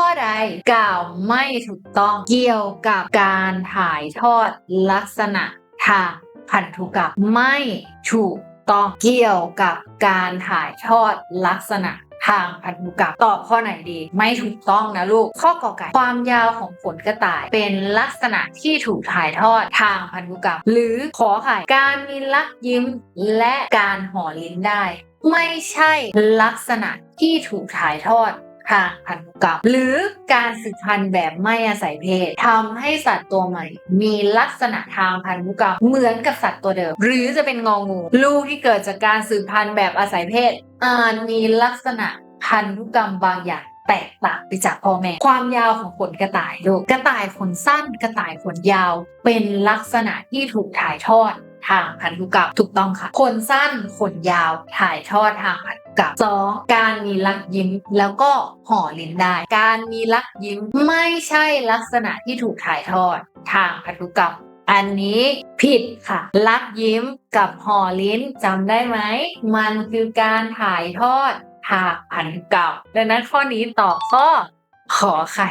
ข้อใดกล่าวไม่ถูกต้องเกี่ยวกับการถ่ายทอดลักษณะทางพันธุกรรมไม่ถูกต้องเกี่ยวกับการถ่ายทอดลักษณะทางพันธุกรรมตอบข้อไหนดี ไม่ถูกต้องนะลูก ข้อกอไก่ความยาวของขนกระต่าย เป็นลักษณะที่ถูกถ่ายทอดทางพันธุกรรม หรือขอไข่การมีลักยิ้มและการห่อลิ้นได้ ไม่ใช่ลักษณะที่ถูกถ่ายทอด ทางพันธุกรรม หรือการสืบพันธุ์แบบไม่อาศัยเพศทำให้สัตว์ตัวใหม่ มีลักษณะทางพันธุกรรมเหมือนกับสัตว์ตัวเดิม หรือจะเป็นงองู ลูกที่เกิดจากการสืบพันธุ์แบบอาศัยเพศอาจมีลักษณะพันธุกรรมบางอย่างแตกต่างไปจากพ่อแม่ ความยาวของขนกระต่ายลูกกระต่ายขนสั้นกระต่ายขนยาว เป็นลักษณะที่ถูกถ่ายทอดทางพันธุกรรมถูกต้องค่ะ ขนสั้นขนยาวถ่ายทอดทางพันธุ กรรมสองการมีลักยิ้มแล้วก็ห่อลิ้นได้ การมีลักยิ้มไม่ใช่ลักษณะที่ถูกถ่ายทอดทางพันธุกรรมอันนี้ผิดค่ะ ลักยิ้มกับห่อลิ้นจำได้ไหม มันคือการถ่ายทอดทางพันธุกรรมดังนั้นข้อนี้ตอบข้อขอไข่